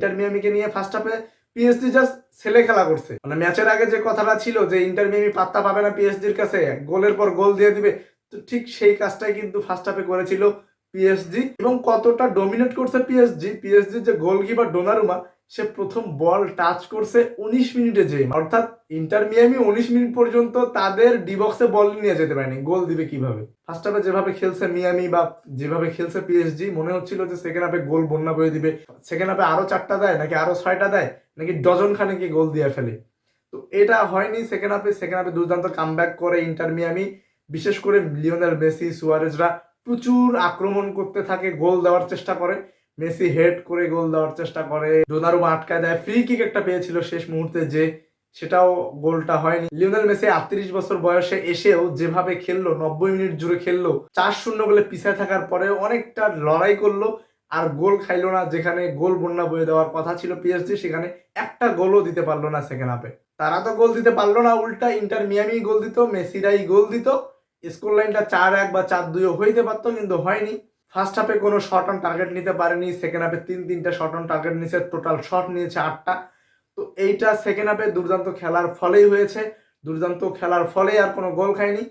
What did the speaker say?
Inter মিয়ামিকে নিয়ে first হাফে PSG just ছেলে খেলা করছে। মানে ম্যাচের আগে যে কথাটা ছিল যে ইন্টার মিয়ামি পাত্তা পাবে না পিএসজির কাছে, গোলের পর গোল দিয়ে দিবে, তো ঠিক সেই কাজটাই কিন্তু ফার্স্ট হাফে করেছিল পিএসজি এবং কতটা ডমিনেট করছে পিএসজি পিএসজির যে গোলকিপার ডোনারুমা সে প্রথম বল টাচ করছে উনিশ মিনিটে যে অর্থাৎ ইন্টার মিয়ামি উনিশ মিনিট পর্যন্ত তাদের ডিবক্সে বল নিয়ে যেতে পারেনি। গোল দিবে কীভাবে? ফার্স্ট হাফে যেভাবে খেলছে মিয়ামি বা যেভাবে খেলছে পিএসজি মনে হচ্ছিল যে সেকেন্ড হাফে গোল বন্যা করে দিবে। সেকেন্ড হাফে আরও চারটা দেয়, নাকি আরও ছয়টা দেয়, নাকি ডজন খানেকে গোল দিয়ে ফেলে। তো এটা হয়নি সেকেন্ড হাফে সেকেন্ড হাফে দুর্দান্ত কামব্যাক করে ইন্টার মিয়ামি। বিশেষ করে লিওনেল মেসি, সুয়ারেজরা প্রচুর আক্রমণ করতে থাকে, গোল দেওয়ার চেষ্টা করে। মেসি হেড করে গোল দেওয়ার চেষ্টা করে। ডোনারুমা আটকায় দেয়। ফ্রি কিক একটা পেয়েছিল শেষ মুহূর্তে যে সেটাও গোলটা হয়নি। লিওনেল মেসি আটত্রিশ বছর বয়সে এসেও যেভাবে খেললো, নব্বই মিনিট জুড়ে খেললো, চার শূন্য গোলে পিছিয়ে থাকার পরে অনেকটা লড়াই করল আর গোল খাইলো না, যেখানে গোল বন্যা বয়ে দেওয়ার কথা ছিল পিএসজি সেখানে একটা গোলও দিতে পারল না সেকেন্ড হাফে। তারা তো গোল দিতে পারল না, উল্টা ইন্টার মিয়ামি গোল দিত, মেসিরাই গোল দিত। স্কোর লাইনটা চার এক বা চার দুইও হইতে পারতো, কিন্তু হয়নি। ফার্স্ট হাফে কোনো শর্ট অন টার্গেট নিতে পারেনি সেকেন্ড হাফে তিন, তিনটা শর্ট অন টার্গেট নিয়েছে টোটাল শট নিয়েছে আটটা। তো এইটা সেকেন্ড হাফে দুর্দান্ত খেলার ফলেই হয়েছে। দুর্দান্ত খেলার ফলেই আর কোনো গোল খায়নি।